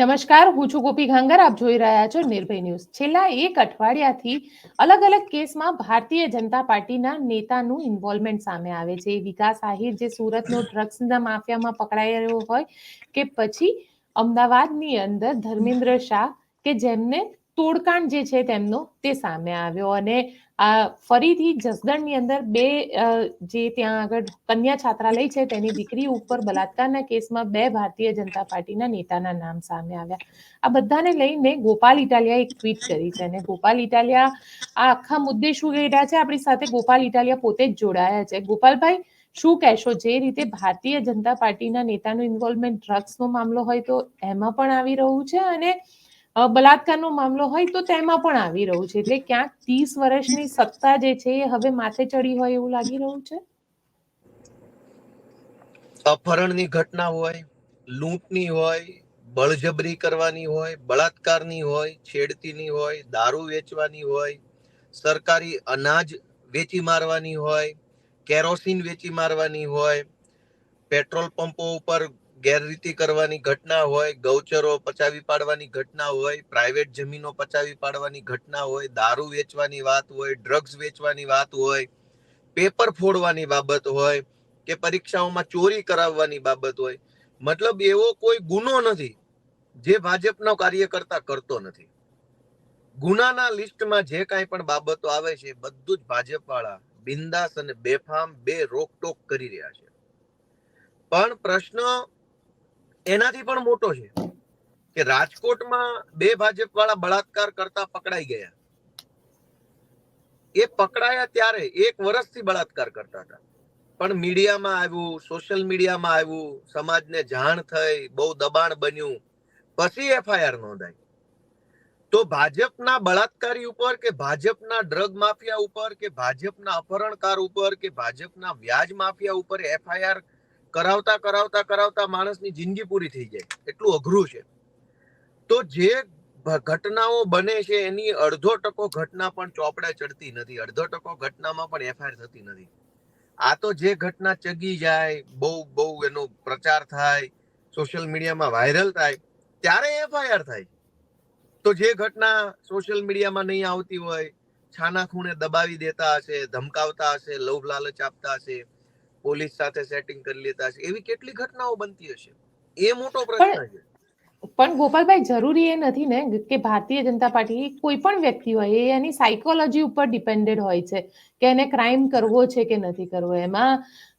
નમસ્કાર, હું છું ગોપી ઘાંગર, આપ જોઈ રહ્યા છો નિર્ભય ન્યૂઝ. છેલ્લા એક અઠવાડિયાથી અલગ અલગ કેસમાં ભારતીય જનતા પાર્ટીના નેતાનું ઇન્વોલ્વમેન્ટ સામે આવે છે. વિકાસ આહિર જે સુરતનો ડ્રગ્સના માફિયામાં પકડાયેલો હોય કે પછી અમદાવાદની અંદર ધર્મેન્દ્ર શાહ કે જેમને તોડકાંડ જે છે તેમનો તે સામે આવ્યો અને આ ફરીથી જસદણની અંદર બે જે ત્યાં આગળ કન્યા છાત્રાલય છે તેની દીકરી ઉપર બલાત્કારના કેસમાં બે ભારતીય જનતા પાર્ટીના નેતાના નામ સામે આવ્યા. આ બધાને લઈને ગોપાલ ઇટાલિયા એક ટ્વીટ કરી છે અને ગોપાલ ઇટાલિયા આ આખા મુદ્દે શું કહી રહ્યા છે? આપણી સાથે ગોપાલ ઇટાલિયા પોતે જ જોડાયા છે. ગોપાલભાઈ, શું કહેશો? જે રીતે ભારતીય જનતા પાર્ટીના નેતાનું ઇન્વોલ્વમેન્ટ ડ્રગ્સનો મામલો હોય તો એમાં પણ આવી રહ્યું છે અને બલાત્કારનો મામલો હોય તો તેમાં પણ આવી રહ્યું છે. એટલે ક્યાંક ત્રીસ વર્ષની સત્તા જે છે એ હવે માથે ચડી હોય એવું લાગી રહ્યું છે? અપહરણની ઘટના હોય, લૂંટની હોય, બળજબરી કરવાની હોય, બળાત્કારની હોય, છેડતીની હોય, દારૂ વેચવાની હોય, સરકારી અનાજ વેચી મારવાની હોય, કેરોસીન વેચી મારવાની હોય, પેટ્રોલ પંપો ઉપર ગેરરીતિ કરવાની ઘટના હોય, ગૌચરો પચાવી પાડવાની ઘટના હોય પ્રાઇવેટ જમીનો પચાવી પાડવાની ઘટના હોય, દારૂ વેચવાની વાત હોય ડ્રગ્સ વેચવાની વાત હોય પેપર ફોડવાની બાબત હોય કે પરીક્ષાઓમાં ચોરી કરાવવાની બાબત હોય, મતલબ એવો કોઈ ગુનો નથી જે ભાજપનો કાર્યકર્તા કરતો નથી. ગુનાના લિસ્ટમાં જે કાંઈ પણ બાબતો આવે છે, બધું જ ભાજપવાળા બિંદાસ અને બેફામ બે રોકટોક કરી રહ્યા છે. પણ પ્રશ્ન એનાથી પણ મોટો છે કે રાજકોટમાં બે ભાજપ વાળા બળાત્કાર કરતા પકડાઈ ગયા. એ પકડાયા ત્યારે એક વર્ષથી બળાત્કાર કરતા હતા. પણ મીડિયામાં આવ્યું, સોશિયલ મીડિયામાં આવ્યું, સમાજને જાણ થઈ, બહુ દબાણ બન્યું. પછી એફઆઈઆર નોંધાઈ. તો ભાજપના બળાત્કારી ઉપર કે ભાજપના ડ્રગ માફિયા ઉપર કે ભાજપના અપહરણકાર ઉપર કે ભાજપના વ્યાજ માફિયા ઉપર એફઆઈઆર કરાવતા કરાવતા કરાવતા માણસની જિંદગી પૂરી થઈ જાય. એટલું અઘરું છે. તો જે ઘટનાઓ બને છે, એની અડધો ટકો ઘટના પણ ચોપડે ચડતી નથી. અડધો ટકો ઘટનામાં પણ એફઆઈઆર થતી નથી. આ તો જે ઘટના ચગી જાય, બહુ બહુ એનો પ્રચાર થાય, સોશિયલ મીડિયામાં વાયરલ થાય, ત્યારે એફઆઈઆર થાય. તો જે ઘટના સોશિયલ મીડિયામાં નહીં આવતી હોય છાના ખૂણે દબાવી દેતા હશે, ધમકાવતા હશે લોભ લાલચ આપતા હશે પોલીસ સાથે સેટિંગ કરી લેતા હશે એવી કેટલી ઘટનાઓ બનતી હશે? એ મોટો પ્રશ્ન છે. પણ ગોપાલભાઈ જરૂરી એ નથી ને કે ભારતીય જનતા પાર્ટી કોઈ પણ વ્યક્તિ હોય એ એની સાયકોલોજી ઉપર ડિપેન્ડેડ હોય છે કે એને ક્રાઇમ કરવો છે કે નથી કરવો. એમાં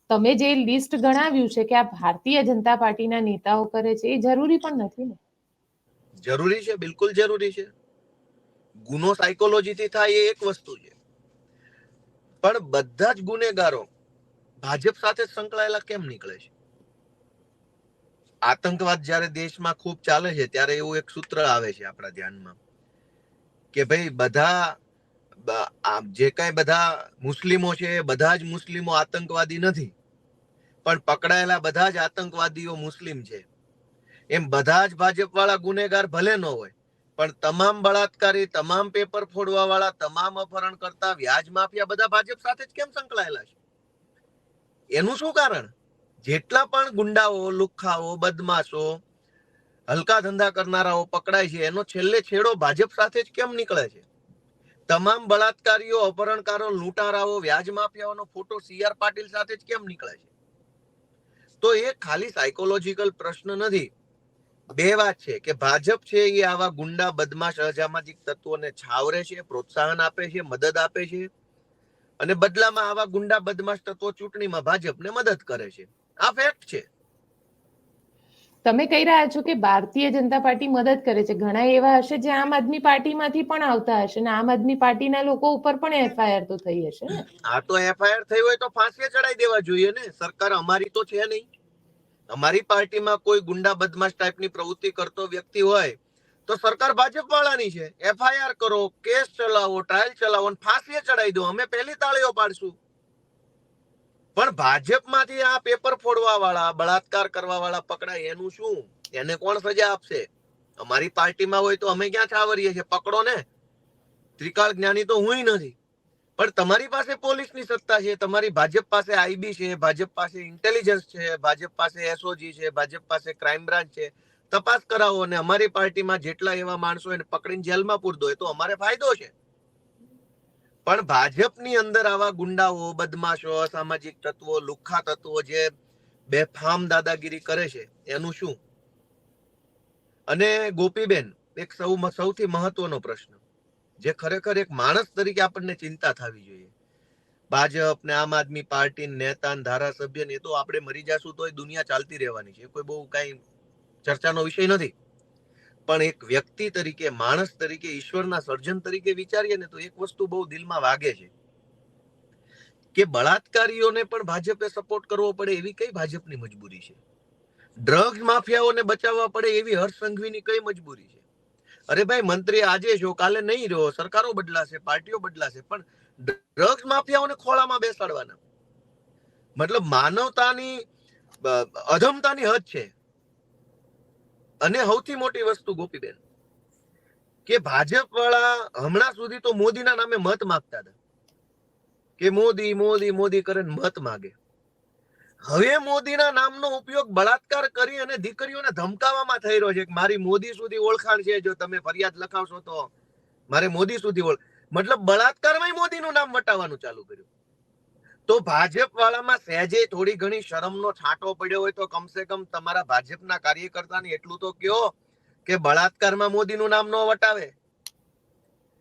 તમે જે લિસ્ટ ગણાવ્યું છે કે આ ભારતીય જનતા પાર્ટીના નેતાઓ કરે છે એ જરૂરી પણ નથી ને? જરૂરી છે બિલકુલ જરૂરી છે. ગુનો સાયકોલોજી થી થાય એ એક વસ્તુ છે. પણ બધા જ ગુનેગારો ભાજપ સાથે સંકળાયેલા કેમ નીકળે છે? આતંકવાદ જ્યારે દેશમાં ખૂબ ચાલે છે, ત્યારે એવું એક સૂત્ર આવે છે આપણા ધ્યાનમાં કે ભાઈ બધા જે કાંઈ બધા મુસ્લિમો છે બધા જ મુસ્લિમો આતંકવાદી નથી. પણ પકડાયેલા બધા જ આતંકવાદીઓ મુસ્લિમ છે. એમ બધા જ ભાજપ વાળા ગુનેગાર ભલે ન હોય, પણ તમામ બળાત્કારી, તમામ પેપર ફોડવા વાળા તમામ અપહરણ કરતા વ્યાજ માફિયા બધા ભાજપ સાથે જ કેમ સંકળાયેલા છે? એનું શું કારણ? જેટલા પણ ગુંડાઓ, લુખ્ખાઓ, બદમાશો હલકા ધંધા કરનારાઓ પકડાય છે, એનો છેલ્લે છેડો ભાજપ સાથે જ કેમ નીકળે છે? તમામ બળાત્કારીઓ, અપહરણકારો, લૂંટારાઓ, વ્યાજ માફિયાઓનો ફોટો સીઆર પાટીલ સાથે જ કેમ નીકળે છે? તો એ ખાલી સાયકોલોજીકલ પ્રશ્ન નથી. બે વાત છે કે ભાજપ છે એ આવા ગુંડા, બદમાશ, અસામાજિક તત્વોને છાવરે છે, પ્રોત્સાહન આપે છે, મદદ આપે છે અને બદલામાં આવા ગુંડા બદમાશ તત્વો ચૂંટણીમાં ભાજપને મદદ કરે છે. આ ફેક્ટ છે. તમે કહી રહ્યા છો કે ભારતીય જનતા પાર્ટી મદદ કરે છે. ઘણા એવા હશે જે આમ આદમી પાર્ટીમાંથી પણ આવતા હશે ને આમ આદમી પાર્ટીના લોકો ઉપર પણ એફઆઈઆર તો થઈ હશે ને? આ તો એફઆઈઆર થઈ હોય તો ફાંસીએ ચડાઈ દેવા જોઈએ ને. સરકાર અમારી તો છે નહીં. અમારી પાર્ટીમાં કોઈ ગુંડા બદમાશ ટાઈપની પ્રવૃત્તિ કરતો વ્યક્તિ હોય તો સરકાર ભાજપ વાળાની છે એફઆઈઆર કરો, કેસ ચલાવો ટ્રાયલ ચલાવો અને ફાંસીએ ચડાઈ દો. અમે પહેલી તાળીઓ પાડશું. પણ ભાજપમાંથી આ પેપર ફોડવા વાળા બળાત્કાર કરવા વાળા પકડાય, એનું શું? એને કોણ સજા આપશે? અમારી પાર્ટીમાં હોય તો અમે ક્યાં છાવરીએ છીએ? પકડો ને. ત્રિકાળ જ્ઞાની તો હું નથી. પણ તમારી પાસે પોલીસની સત્તા છે, તમારી ભાજપ પાસે આઈબી છે, ભાજપ પાસે ઇન્ટેલિજન્સ છે, ભાજપ પાસે એસઓજી છે, ભાજપ પાસે ક્રાઇમ બ્રાન્ચ છે. તપાસ કરાવો અને અમારી પાર્ટીમાં જેટલા એવા માણસો એને પકડીને જેલમાં પૂર દો એ તો અમારે ફાયદો છે. પણ ભાજપની અંદર આવા ગુંડાઓ, બદમાશો, અસામાજિક તત્વો, લુખ્ખા તત્વો જે બેફામ દાદાગીરી કરે છે, એનું શું? અને ગોપીબેન, એક સૌ સૌથી મહત્વનો પ્રશ્ન, જે ખરેખર એક માણસ તરીકે આપણને ચિંતા થવી જોઈએ. ભાજપ ને આમ આદમી પાર્ટી નેતા ધારાસભ્ય ને તો આપણે મરી જાશું તોય દુનિયા ચાલતી રહેવાની છે. કોઈ બહુ કઈ ચર્ચાનો વિષય નથી. પણ એક વ્યક્તિ તરીકે, માણસ તરીકે, ઈશ્વરના સર્જન તરીકે વિચારીએ ને તો એક વસ્તુ બહુ દિલમાં વાગે છે કે બળાત્કારીઓને પણ ભાજપે સપોર્ટ કરવો પડે એવી કઈ ભાજપની મજબૂરી છે? ડ્રગ્સ માફિયાઓને બચાવવા પડે એવી હર્ષ સંઘવીની કઈ મજબૂરી છે? અરે ભાઈ, મંત્રી આજે છો કાલે નહીં રહ્યો, સરકારો બદલાશે, પાર્ટીઓ બદલાશે, પણ ડ્રગ્સ માફિયાઓને ખોળામાં બેસાડવાના. મતલબ માનવતાની અધમતાની હદ છે. અને સૌથી મોટી વસ્તુ ગોપીબેન, કે ભાજપ વાળા હમણાં સુધી તો મોદીના નામે મત માંગતા હતા. કે મોદી મોદી મોદી કરીને મત માગે. હવે મોદીના નામનો ઉપયોગ બળાત્કાર કરી અને દીકરીઓને ધમકાવવામાં થઈ રહ્યો છે કે મારી મોદી સુધી ઓળખાણ છે, જો તમે ફરિયાદ લખાવશો તો. મારે મોદી સુધી ઓળખ મતલબ બળાત્કારમાં મોદીનું નામ વટાવવાનું ચાલુ કર્યું. તો ભાજપ વાળામાં સહેજે થોડી ઘણી શરમનો છાંટો પડ્યો હોય તો કમસે કમ તમારા ભાજપના કાર્યકર્તાને એટલું તો કયો કે બળાત્કારમાં મોદીનું નામ ન વટાવે.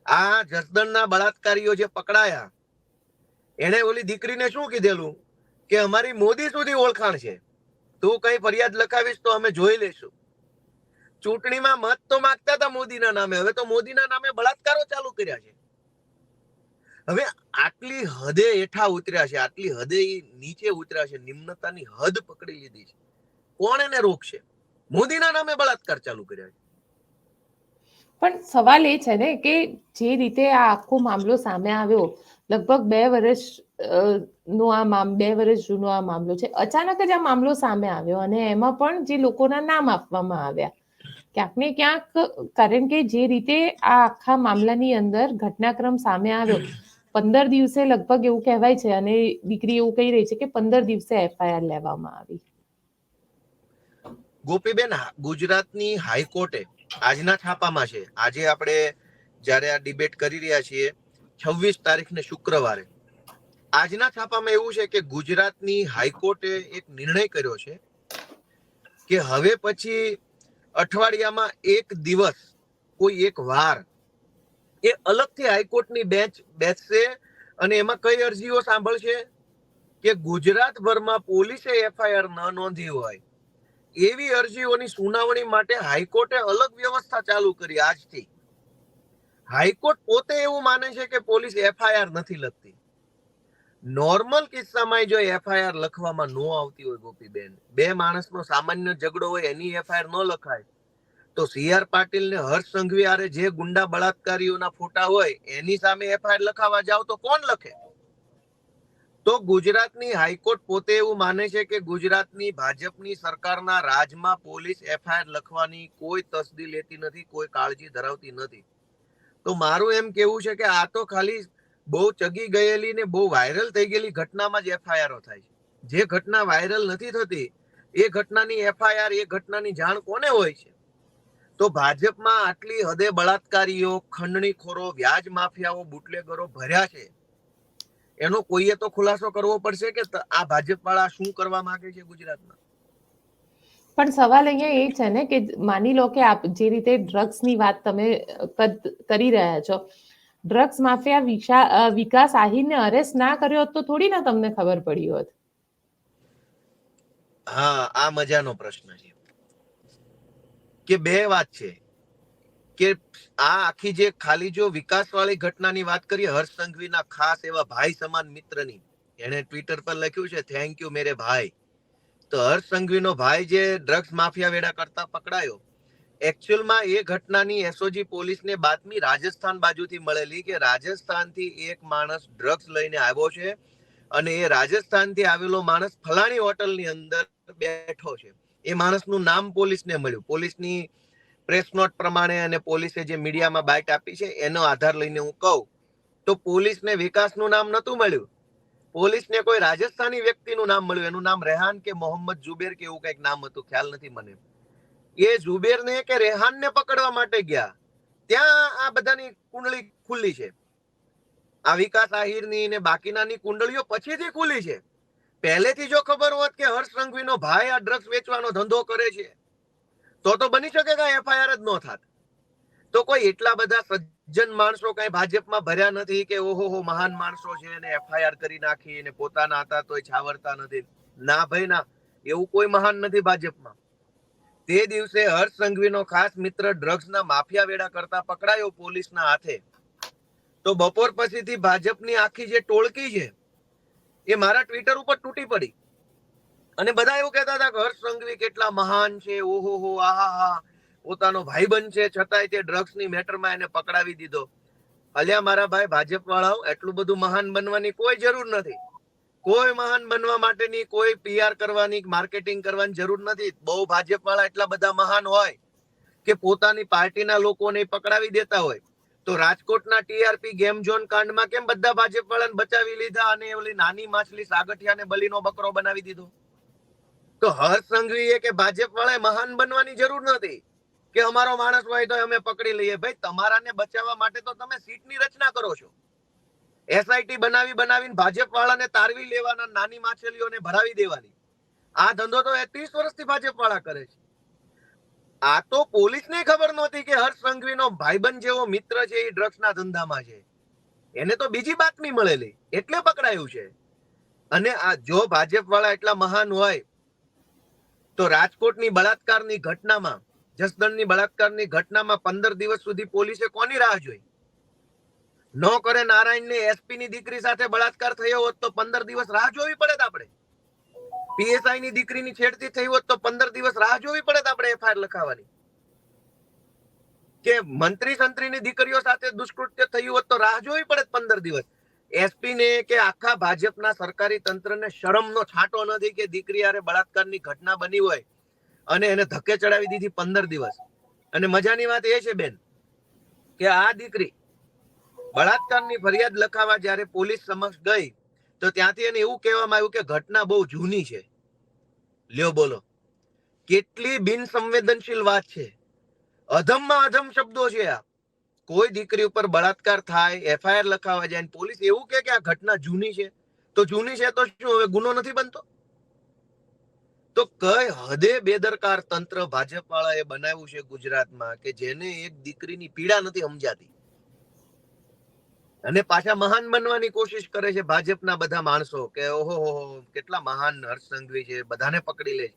આ જસદણના બળાત્કારીઓ જે પકડાયા એને ઓલી દીકરીને શું કીધેલું? કે અમારી મોદી સુધી ઓળખાણ છે. તું કઈ ફરિયાદ લખાવીશ તો અમે જોઈ લેશું ચૂંટણીમાં મત તો માગતા હતા મોદીના નામે. હવે તો મોદીના નામે બળાત્કારો ચાલુ કર્યા છે. હવે આટલી હદે હેઠા ઉતર્યા છે, આટલી હદે નીચે ઉતર્યા છે, નિમ્નતાની હદ પકડી લીધી છે. કોણ એને રોકશે? મોદીના નામે બળાત્કાર ચાલુ કર્યા છે. પણ સવાલ એ છે ને કે જે રીતે આ આખો મામલો સામે આવ્યો, લગભગ બે વર્ષ નો આ મામ, બે વર્ષ જૂનો આ મામલો છે, અચાનક જ આ મામલો સામે આવ્યો અને એમાં પણ જે લોકોના નામ આપવામાં આવ્યા. ક્યાંક ને ક્યાંક, કારણ કે જે રીતે આ આખા મામલાની અંદર ઘટનાક્રમ સામે આવ્યો પંદર દિવસે લગભગ એવું કહેવાય છે, અને દીકરી એવું કહી રહી છે કે પંદર દિવસે એફઆઈઆર લેવામાં આવી. ગોપીબેન ગુજરાતની હાઈકોર્ટે આજના છાપામાં છે. આજે આપણે જ્યારે આ ડિબેટ કરી રહ્યા છીએ, છવ્વીસ તારીખને શુક્રવારે. આજના છાપામાં એવું છે કે ગુજરાતની હાઈકોર્ટે એક નિર્ણય કર્યો છે કે હવે પછી અઠવાડિયામાં એક દિવસ, કોઈ એક વાર એ અલગથી હાઈકોર્ટની બેંચ બેસશે અને એમાં કઈ અરજીઓ સાંભળશે? કે ગુજરાતભરમાં પોલીસે એફઆઈઆર ન નોંધી હોય, એવી અરજીઓની સુનાવણી માટે હાઈકોર્ટે અલગ વ્યવસ્થા ચાલુ કરી આજથી. હાઈકોર્ટ પોતે એવું માને છે કે પોલીસ એફઆઈઆર નથી લખતી. નોર્મલ કિસ્સામાં જો એફઆઈઆર લખવામાં ન આવતી હોય ગોપીબેન, બે માણસનો સામાન્ય ઝઘડો હોય એની એફઆઈઆર ન લખાય. તો સીઆર પાટીલ ને હર્ષ સંઘવી આરે જે ગુંડા બળાત્કારીઓના ફોટા હોય, એની સામે એફઆઈઆર લખાવા જાવ તો કોણ લખે? તો ગુજરાતની હાઈકોર્ટ પોતે એવું માને છે કે ગુજરાતની ભાજપની સરકારના રાજમાં પોલીસ એફઆઈઆર લખવાની કોઈ તસદી લેતી નથી, કોઈ કાળજી ધરાવતી નથી. તો મારું એમ કેવું છે કે આ તો ખાલી બહુ ચગી ગયેલી ને બહુ વાયરલ થઈ ગયેલી ઘટનામાં જ એફઆઈઆરો થાય છે. જે ઘટના વાયરલ નથી થતી, એ ઘટનાની એફઆઈઆર, એ ઘટનાની જાણ કોને હોય છે? તો ભાજપમાં આટલી હદે બળાત્કારીઓ ખંડણીખોરો વ્યાજ માફિયાઓ બુટલેગરો ભર્યા છે. એનો કોઈએ તો ખુલાસો કરવો પડશે કે આ ભાજપ વાળા શું કરવા માંગે છે ગુજરાતમાં? પણ સવાલ અહીંયા એ છે ને કે માની લો કે આપ જે રીતે ડ્રગ્સની વાત તમે કરી રહ્યા છો. ડ્રગ્સ માફિયા વિશા વિકાસ આહીને અરેસ્ટ ના કર્યો તો થોડી ના તમને ખબર પડી હોત. હા આ મજાનો પ્રશ્ન છે. કે બે વાત છે. કે આ આખી જે ખાલી જો વિકાસ વાળી ઘટનાની વાત કરીએ, હર્ષ સંઘવીના ખાસ એવા ભાઈ સમાન મિત્રની, એણે ટ્વિટર પર લખ્યું છે થેન્ક યુ મેરે ભાઈ. તો હર્ષ સંઘવીનો ભાઈ જે ડ્રગ્સ માફિયા વેડા કરતા પકડાયો એકચ્યુઅલમાં એ ઘટનાની એસઓજી પોલીસને બાતમી રાજસ્થાન બાજુથી મળેલી કે રાજસ્થાનથી એક માણસ ડ્રગ્સ લઈને આવ્યો છે અને એ રાજસ્થાનથી આવેલો માણસ ફલાણી હોટલની અંદર બેઠો છે. એ માણસનું નામ પોલીસને મળ્યું. પોલીસની પ્રેસ નોટ પ્રમાણે અને પોલીસે જે મીડિયામાં બાઇટ આપી છે, એનો આધાર લઈને હું કહું, તો પોલીસને વિકાસનું નામ નહોતું મળ્યું. પોલીસને કોઈ રાજસ્થાની વ્યક્તિનું નામ મળ્યું. એનું નામ રેહાન કે મોહમ્મદ જુબેર કે એવું કંઈક નામ હતું, ખ્યાલ નથી મને. એ ઝુબેરને કે રેહાનને પકડવા માટે ગયા. ત્યાં આ બધાની કુંડળી ખુલ્લી છે. આ વિકાસ આહિરની ને બાકીનાની કુંડળીઓ પછીથી ખુલ્લી છે. પહેલેથી જો ખબર હોત કે હર્ષ સંઘવીનો ભાઈ આ ડ્રગ્સ વેચવાનો ધંધો કરે છે, તો તો બની શકે કે એફઆઈઆર જ ન થાત? તો કોઈ એટલા બધા સજ્જન માણસો કઈ ભાજપમાં ભર્યા નથી કે ઓહો હો, મહાન માણસો છે અને એફઆઈઆર કરી નાખી અને પોતાના હતા તોય છાવરતા નથી. ના ભાઈ, ના. એવું કોઈ મહાન નથી ભાજપમાં. તે દિવસે હર્ષ સંઘવીનો ખાસ મિત્ર ડ્રગ્સના માફિયા વેડા કરતા પકડાયો પોલીસના હાથે. તો બપોર પછીથી ભાજપની આખી જે ટોળકી છે એ મારા ટ્વિટર ઉપર તૂટી પડી. અને બધા એવું કહેતા હતા કે હર્ષ સંઘવી કેટલા મહાન છે, ઓહો હો આહા પોતાનો ભાઈબંધ છે, છતાંય તે ડ્રગ્સની મેટરમાં એને પકડાવી દીધો. અલ્યા મારા ભાઈ ભાજપ વાળાઓ એટલું બધું મહાન બનવાની કોઈ જરૂર નથી. કોઈ મહાન બનવા માટેની કોઈ પીઆર કરવાની માર્કેટિંગ કરવાની જરૂર નથી. બહુ ભાજપ વાળા એટલા બધા મહાન હોય કે પોતાની પાર્ટીના લોકોને પકડાવી દેતા હોય. તો રાજકોટના ટીઆરપી ગેમ ઝોન કાંડમાં કેમ બધા ભાજપ વાળાને બચાવી લીધા અને ઓલી નાની માછલી સાગઠિયાને બલીનો બકરો બનાવી દીધો? તો હર્ષ સંઘવીએ કે ભાજપ વાળાએ મહાન બનવાની જરૂર નથી? કે અમારો માણસ હોય તો અમે પકડી લઈએ? ભાઈ, તમારાને બચાવવા માટે તો તમે સીટની રચના કરો છો. એસઆઈટી બનાવી બનાવીને ભાજપ વાળાને તારવી લેવાના નાની માછલીઓને ભરાવી દેવાની. આ ધંધો તો એ ત્રીસ વર્ષથી ભાજપ વાળા કરે છે. આ તો પોલીસને ખબર નહોતી કે હર્ષ સંઘવીનો ભાઈબંધ જેવો મિત્ર છે એ ડ્રગ્સના ધંધામાં છે. એને તો બીજી બાતમી મળેલી, એટલે પકડાયું છે. અને આ જો ભાજપ વાળા એટલા મહાન હોય, તો રાજકોટની બળાત્કારની ઘટનામાં, જસદણની બળાત્કારની ઘટનામાં પંદર દિવસ સુધી પોલીસે કોની રાહ જોઈ? ન કરે નારાયણને એસપી ની દીકરી સાથે બળાત્કાર થયો હોત તો પંદર દિવસ રાહ જોવી પડે આપણે. પીએસઆઈ ની દીકરીની છેડતી થઈ હોત તો પંદર દિવસ રાહ જોવી પડે આપણે એફઆઈઆર લખાવાની. કે મંત્રી સંત્રીની દીકરીઓ સાથે દુષ્કૃત્ય થયું હોત તો રાહ જોવી પડે પંદર દિવસ. એસપી ને કે આખા ભાજપના સરકારી તંત્રને શરમનો છાંટો નથી કે દીકરી હારે બળાત્કારની ઘટના બની હોય અને એને ધક્કે ચડાવી દીધી પંદર દિવસ. અને મજાની વાત એ છે બેન, કે આ દીકરી બળાત્કારની ફરિયાદ લખાવા જ્યારે પોલીસ સમક્ષ ગઈ તો ત્યાંથી એને એવું કહેવામાં આવ્યું કે ઘટના બહુ જૂની છે. લ્યો બોલો. કેટલી બિનસંવેદનશીલ વાત છે. અધમમાં અધમ શબ્દો છે આ. કોઈ દીકરી ઉપર બળાત્કાર થાય, એફઆઈઆર લખાવા જાય પોલીસ એવું કે આ ઘટના જૂની છે. તો જૂની છે તો શું, હવે ગુનો નથી બનતો? તો કઈ હદે બેદરકાર તંત્ર ભાજપ વાળાએ બનાવ્યું છે ગુજરાતમાં કે જેને એક દીકરીની પીડા નથી સમજાતી? અને પાછા મહાન બનવાની કોશિશ કરે છે ભાજપના બધા માણસો કે ઓહો કેટલા મહાન હર્ષ સંઘવી છે બધાને પકડી લે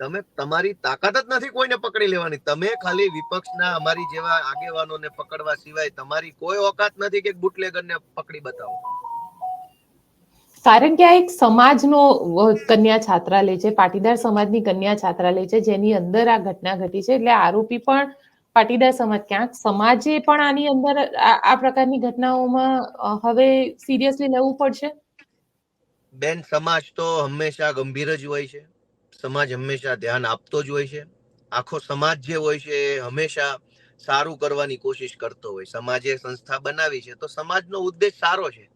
તમે, તમારી તાકાત જ નથી કોઈને પકડી લેવાની. તમે ખાલી વિપક્ષના અમારી જેવા આગેવાનોને પકડવા સિવાય તમારી કોઈ ઓકાત નથી કે બુટલેગરને પકડી બતાવો. કારણ કે આ એક સમાજનો કન્યા છાત્રાલય છે, પાટીદાર સમાજની કન્યા છાત્રાલય છે, જેની અંદર આ ઘટના ઘટી છે, એટલે આરોપી પણ પાટીદાર સમાજ ક્યાંક સમાજે પણ આની અંદર આ પ્રકારની ઘટનાઓમાં હવે સિરિયસલી લેવું પડશે? બેન, સમાજ તો હંમેશા ગંભીર જ હોય છે. સમાજ હંમેશા ધ્યાન આપતો જ હોય છે. આખો સમાજ જે હોય છે એ હંમેશા સારું કરવાની કોશિશ કરતો હોય. સમાજે સંસ્થા બનાવી છે તો સમાજનો ઉદ્દેશ સારો છે.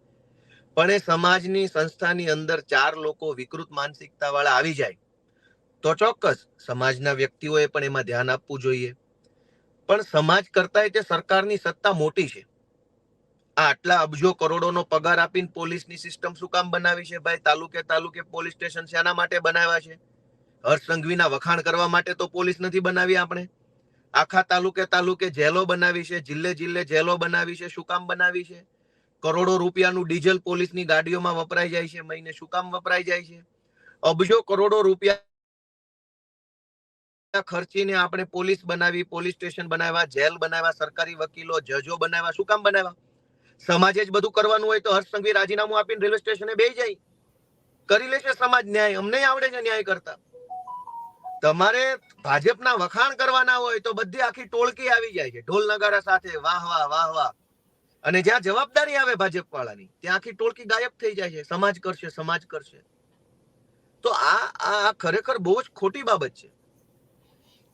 પણ એ સમાજની સંસ્થાની અંદર ચાર લોકો વિકૃત માનસિકતા વાળા આવી જાય તો ચોક્કસ સમાજના વ્યક્તિઓએ પણ એમાં ધ્યાન આપવું જોઈએ. પણ સમાજ કરતાંય તે સરકારની સત્તા મોટી છે. આટલા અબજો કરોડોનો પગાર આપીને પોલીસની સિસ્ટમ શું કામ બનાવી છે ભાઈ? તાલુકે તાલુકે પોલીસ સ્ટેશન શેના માટે બનાવ્યા છે? હર્ષ સંઘવીના વખાણ કરવા માટે તો પોલીસ નથી બનાવી આપણે. આખા તાલુકે તાલુકે જેલો બનાવી છે, જિલ્લે જિલ્લે જેલો બનાવી છે, શું કામ બનાવી છે? કરોડો રૂપિયાનું ડીઝલ પોલીસની ગાડીઓમાં વપરાઈ જાય છે, મહિને શું કામ વપરાઈ જાય છે? અબજો કરોડો રૂપિયા ખર્ચીને આપણે પોલીસ બનાવી, પોલીસ સ્ટેશન બનાવ્યા, જેલ બનાવ્યા, સરકારી વકીલો, જજો બનાવ્યા, શું કામ બનાવ્યા? સમાજે જ બધું કરવાનું હોય તો હર્ષ સંઘવી રાજીનામું આપીને રેલવે સ્ટેશને બે જાય. કરી લેશે સમાજ ન્યાય, અમને આવડે છે ન્યાય કરતા. તમારે ભાજપના વખાણ કરવાના હોય તો બધી આખી ટોળકી આવી જાય છે. ઢોલ નગારા સાથે, વાહ વાહ વાહ વાહ. અને જ્યાં જવાબદારી આવે ભાજપ વાળાની ત્યાં આખી ટોળકી ગાયબ થઈ જાય છે. સમાજ કરશે સમાજ કરશે. તો આ આ ખરેખર બહુ જ ખોટી બાબત છે.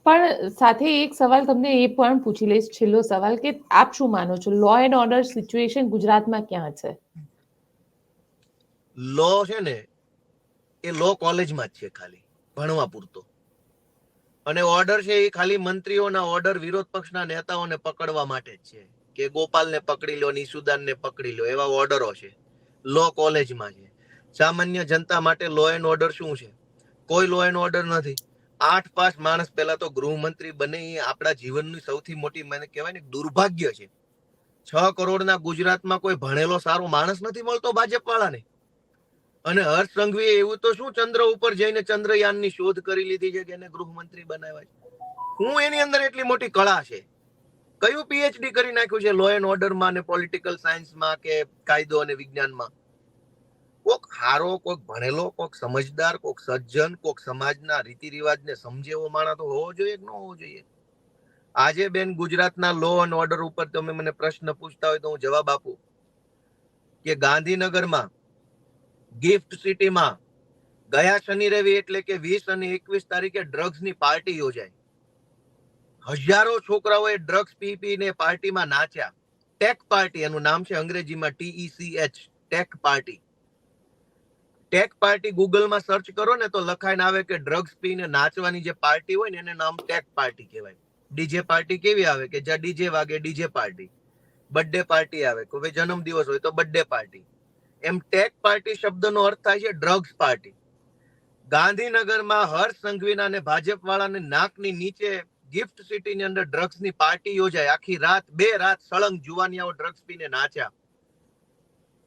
પણ સાથે એક સવાલ તમને એ પણ પૂછી લઈશ, છેલ્લો સવાલ કે આપ શું માનો છો? લો એન્ડ ઓર્ડર સિચ્યુએશન ગુજરાતમાં ક્યાં છે? લો છે ને, એ લો કોલેજમાં જ છે ખાલી, ભણવા પૂરતો. અને ઓર્ડર છે એ ખાલી મંત્રીઓના ઓર્ડર વિરોધ પક્ષના નેતાઓને પકડવા માટે જ છે. કે ગોપાલને પકડી લો, નિશુદાનને પકડી લો, એવા ઓર્ડરો છે. લો કોલેજમાં છે. સામાન્ય જનતા માટે લો એન્ડ ઓર્ડર શું છે? કોઈ લો એન્ડ ઓર્ડર નથી. આઠ પાંચ માણસ પહેલા તો ગૃહમંત્રી બને એ આપણા જીવનની સૌથી મોટી મને કહેવાય ને દુર્ભાગ્ય છે. છ કરોડના ગુજરાતમાં કોઈ ભણેલો સારો માણસ નથી મળતો ભાજપ વાળાને અને હર્ષ સંઘવીએ એવું તો શું ચંદ્ર ઉપર જઈને ચંદ્રયાનની શોધ કરી લીધી છે કે એને ગૃહમંત્રી બનાવ્યા છે? હું એની અંદર એટલી મોટી કળા છે. કયું પીએચડી કરી નાખ્યું છે? લો એન્ડ ઓર્ડરમાં અને પોલિટિકલ સાયન્સમાં કે કાયદો અને વિજ્ઞાનમાં? કોક હારો, કોક ભણેલો, કોક સમજદાર, કોક સજ્જન, કોક સમાજના રીતિ રિવાજને સમજે એવો તો હોવો જોઈએ કે ન હોવો જોઈએ? આજે બેન ગુજરાતના લો એન્ડ ઓર્ડર ઉપર તમે મને પ્રશ્ન પૂછતા હોય તો હું જવાબ આપું. કે ગાંધીનગરમાં ગિફ્ટ સિટીમાં ગયા શનિ રવિ એટલે કે વીસ અને એકવીસ તારીખે ડ્રગ્સની પાર્ટી યોજાઈ. હજારો છોકરાઓએ ડ્રગ્સ પી પીને પાર્ટીમાં નાચ્યા. ટેક પાર્ટી એનું નામ છે અંગ્રેજીમાં T E C H tech party tech party ગૂગલમાં search કરો ને તો લખાઈને આવે કે ડ્રગ્સ પીને નાચવાની જે પાર્ટી હોય ને એને નામ ટેક પાર્ટી કહેવાય. ડીજે પાર્ટી કેવી આવે કે જ્યાં ડીજે વાગે ડીજે પાર્ટી બર્થડે પાર્ટી આવે. કોઈ જન્મ જન્મદિવસ હોય તો બર્થડે પાર્ટી એમ ટેક પાર્ટી શબ્દનો અર્થ થાય છે ડ્રગ્સ પાર્ટી ગાંધીનગરમાં હર્ષ સંઘવીના અને ભાજપ નાકની નીચે ગિફ્ટ સિટીની અંદર ડ્રગ્સની પાર્ટી યોજાય આખી રાત, બે રાત સળંગ જુવાનિયાઓ ડ્રગ્સ પીને નાચ્યા.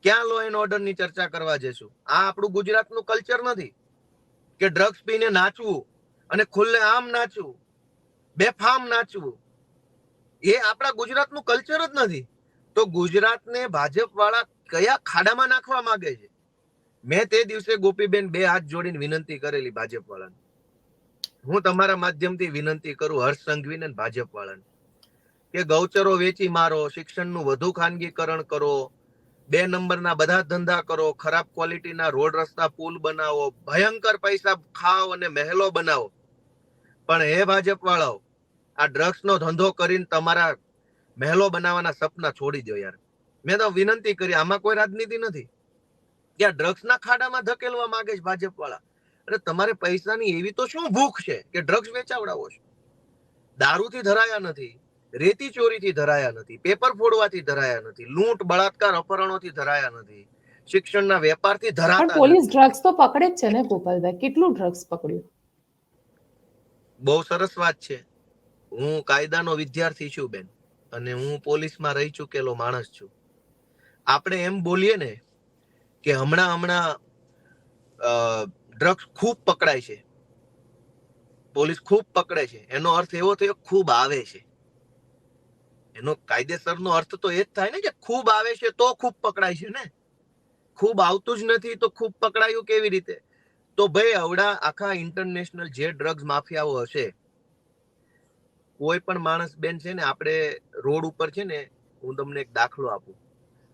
ક્યાં લો એન્ડ ઓર્ડરની ચર્ચા કરવા જઈશું? આ આપણું ગુજરાતનું કલ્ચર નથી કે ડ્રગ્સ પીને નાચવું અને ખુલ્લે આમ નાચવું, બેફામ નાચવું. એ આપણા ગુજરાતનું કલ્ચર જ નથી. તો ગુજરાતને ભાજપ વાળા કયા ખાડામાં નાખવા માંગે છે? મેં તે દિવસે ગોપીબેન બે હાથ જોડીને વિનંતી કરેલી ભાજપ વાળાને હું તમારા માધ્યમથી વિનંતી કરું હર્ષ સંઘવીને ભાજપ વાળાને કે ગૌચરો વેચી મારો, શિક્ષણનું વધુ ખાનગીકરણ કરો બે નંબરના બધા ધંધા કરો, ખરાબ ક્વોલિટીના રોડ રસ્તા, પુલ બનાવો, ભયંકર પૈસા ખાઓ અને મહેલો બનાવો. પણ હે ભાજપ વાળાઓ આ ડ્રગ્સનો ધંધો કરીને તમારા મહેલો બનાવવાના સપના છોડી દો યાર. મેં તો વિનંતી કરી, આમાં કોઈ રાજનીતિ નથી. કે આ ડ્રગ્સના ખાડામાં ધકેલવા માંગે છે ભાજપ વાળા અરે તમારે પૈસાની એવી તો શું ભૂખ છે કે ડ્રગ્સ વેચાવડાવો છો? દારૂથી ધરાયા નથી. રેતી ચોરીથી ધરાયા નથી પેપર ફોડવાથી ધરાયા નથી લૂંટ બળાત્કાર અપહરણોથી ધરાયા નથી શિક્ષણના વેપારથી પણ ધરાતા પોલીસ ડ્રગ્સ તો પકડે જ છે ને ગોપાલભાઈ? કેટલું ડ્રગ્સ પકડ્યું? બહુ સરસ વાત છે. હું કાયદાનો વિદ્યાર્થી છું બેન અને હું પોલીસમાં રહી ચૂકેલો માણસ છું. આપણે એમ બોલીએ ને કે હમણાં હમણાં ડ્રગ્સ ખૂબ પકડાય છે. પોલીસ ખૂબ પકડે છે. એનો અર્થ એવો થયો ખૂબ આવે છે. એનો કાયદેસરનો અર્થ તો એ જ થાય ને કે ખૂબ આવે છે તો ખૂબ પકડાય છે ને? ખૂબ આવતું જ નથી તો ખૂબ પકડાયું કેવી રીતે? તો ભાઈ અવડા આખા ઇન્ટરનેશનલ જે ડ્રગ્સ માફિયાઓ હશે, કોઈ પણ માણસ બેન છે ને, આપણે રોડ ઉપર છે ને, હું તમને એક દાખલો આપું.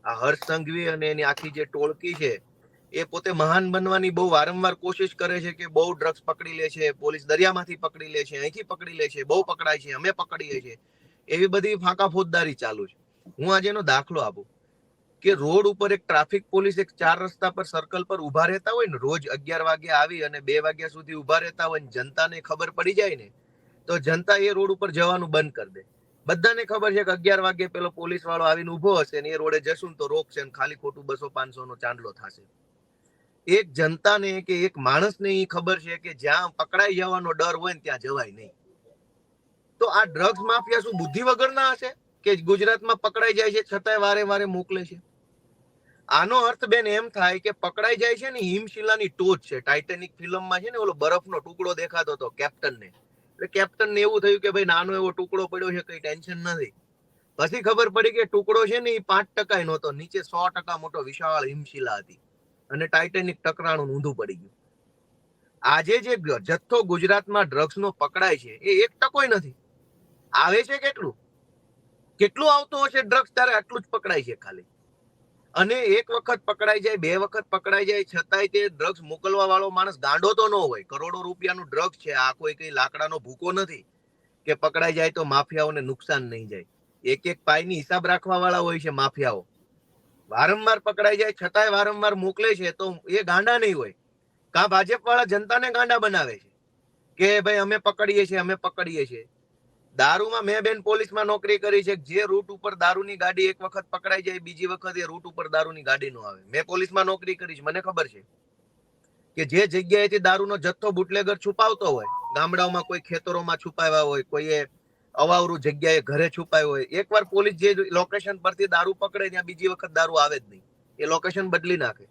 આ હર્ષ સંઘવી અને એની આખી જે ટોળકી છે, એ પોતે મહાન બનવાની બહુ વારંવાર કોશિશ કરે છે કે બહુ ડ્રગ્સ પકડી લે છે, પોલીસ દરિયામાંથી પકડી લે છે, અહીંથી પકડી લે છે, બહુ પકડાય છે, અમે પકડીએ છીએ. એવી બધી ફાંકા ફોજદારી ચાલુ છે. હું આજે એનો દાખલો આપું. કે રોડ ઉપર એક ટ્રાફિક પોલીસ એક ચાર રસ્તા પર સર્કલ પર ઊભા રહેતા હોય ને, રોજ અગિયાર વાગે આવી અને બે વાગ્યા સુધી ઊભા રહેતા હોય ને, જનતાને ખબર પડી જાય ને, તો જનતા એ રોડ ઉપર જવાનું બંધ કરી દે. બધાને ખબર છે કે અગિયાર વાગે પેલો પોલીસ વાળો આવીને ઊભો હશે ને એ રોડે જશું તો રોકશે ને ખાલી ખોટું બસો પાંચસો નો ચાંદલો થશે. એક જનતાને કે એક માણસને એ ખબર છે કે જ્યાં પકડાઈ જવાનો ડર હોય ને ત્યાં જવાય નહીં. તો આ ડ્રગ્સ માફિયા શું બુદ્ધિ વગરના હશે? કે ગુજરાતમાં પકડાઈ જાય છે, છતાંય વારે વારે મોકલે છે? આનો અર્થ બેન એમ થાય કે પકડાઈ જાય છે ને હિમશિલાની ટોચ છે. ટાઇટેનિક ફિલ્મમાં છે ને ઓલો બરફનો ટુકડો દેખાતો હતો કેપ્ટનને. એટલે કેપ્ટનને એવું થયું કે ભાઈ નાનો એવો ટુકડો પડ્યો છે, કઈ ટેન્શન નથી. પછી ખબર પડી કે ટુકડો છે ને એ પાંચ ટકા નહોતો, નીચે સો ટકા મોટો વિશાળ હિમશિલા હતી. અને ટાઇટેનિક ટકરાણું ઊંધું પડી ગયું. આજે જે જથ્થો ગુજરાતમાં ડ્રગ્સનો પકડાય છે, એ એક ટકોય નથી. આવે છે કેટલું? કેટલું આવતું હશે ડ્રગ્સ ત્યારે આટલું જ પકડાય છે ખાલી. અને એક વખત પકડાઈ જાય, બે વખત પકડાઈ જાય, છતાંય તે ડ્રગ્સ મોકલવા વાળો માણસ ગાંડો તો ન હોય. કરોડો રૂપિયાનું ડ્રગ્સ છે, આ કોઈ કઈ લાકડાનો ભૂકો નથી કે પકડાઈ જાય તો માફિયાઓને નુકસાન નહીં જાય. એક એક પાયની હિસાબ રાખવા વાળા હોય છે માફિયાઓ. વારંવાર પકડાઈ જાય, છતાંય વારંવાર મોકલે છે તો એ ગાંડા નહીં હોય. કા ભાજપ વાળા જનતાને ગાંડા બનાવે છે? કે ભાઈ અમે પકડીએ છીએ, અમે પકડીએ છીએ. દારૂમાં મેં બેન પોલીસમાં નોકરી કરી છે જે રૂટ ઉપર દારૂની ગાડી એક વખત પકડાઈ જાય, બીજી વખત એ રૂટ ઉપર દારૂની ગાડી નો આવે. મેં પોલીસમાં નોકરી કરી છે. મને ખબર છે કે જે જગ્યાએથી દારૂનો જથ્થો બુટલેગર છુપાવતો હોય, ગામડાઓમાં કોઈ ખેતરોમાં છુપાવ્યા હોય, કોઈએ અવાવરું જગ્યાએ ઘરે છુપાયો હોય, એકવાર પોલીસ જે લોકેશન પરથી દારૂ પકડે ત્યાં બીજી વખત દારૂ આવે જ નહીં. એ લોકેશન બદલી નાખે.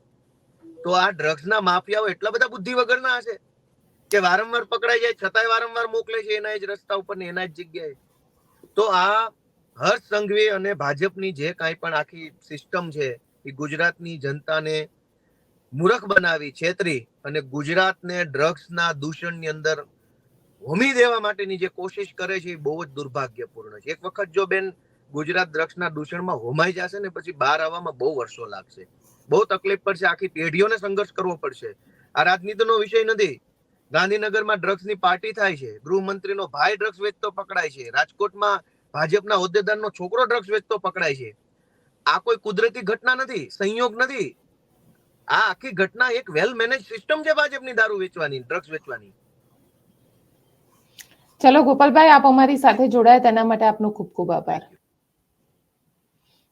તો આ ડ્રગ્સના માફિયાઓ એટલા બધા બુદ્ધિ વગરના હશે. કે વારંવાર પકડાઈ જાય, છતાંય વારંવાર મોકલે છે, એના જ રસ્તા ઉપર ને એના જ જગ્યાએ. તો આ હર્ષ સંઘવી અને ભાજપની જે કાંઈ પણ આખી સિસ્ટમ છે, એ ગુજરાતની જનતાને મૂર્ખ બનાવી, છેતરી અને ગુજરાતને ડ્રગ્સના દૂષણની અંદર હોમી દેવા માટેની જે કોશિશ કરે છે, એ બહુ જ દુર્ભાગ્યપૂર્ણ છે. એક વખત જો બેન ગુજરાત ડ્રગ્સના દૂષણમાં હોમાઈ જશે ને, પછી બહાર આવવામાં બહુ વર્ષો લાગશે. બહુ તકલીફ પડશે, આખી પેઢીઓને સંઘર્ષ કરવો પડશે. આ રાજનીતિનો વિષય નથી. ગાંધીનગરમાં ડ્રગ્સની પાર્ટી થાય છે. ગૃહમંત્રીનો ભાઈ ડ્રગ્સ વેચતો પકડાય છે. રાજકોટમાં ભાજપના હોદ્દેદારનો છોકરો ડ્રગ્સ વેચતો પકડાય છે. આ કોઈ કુદરતી ઘટના નથી, સંયોગ નથી. આ આખી ઘટના એક વેલ મેનેજ સિસ્ટમ છે ભાજપની દારૂ વેચવાની, ડ્રગ્સ વેચવાની. ચલો ગોપાલભાઈ, આપ અમારી સાથે જોડાયા, તેના માટે આપનો ખૂબ ખૂબ આભાર.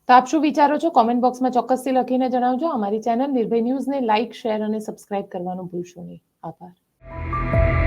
તો આપ શું વિચારો છો? કોમેન્ટ બોક્સમાં ચોક્કસથી લખીને જણાવજો. અમારી ચેનલ નિર્ભય ન્યૂઝને લાઇક શેર અને સબસ્ક્રાઇબ કરવાનું ભૂલશો નહીં. આભાર. Música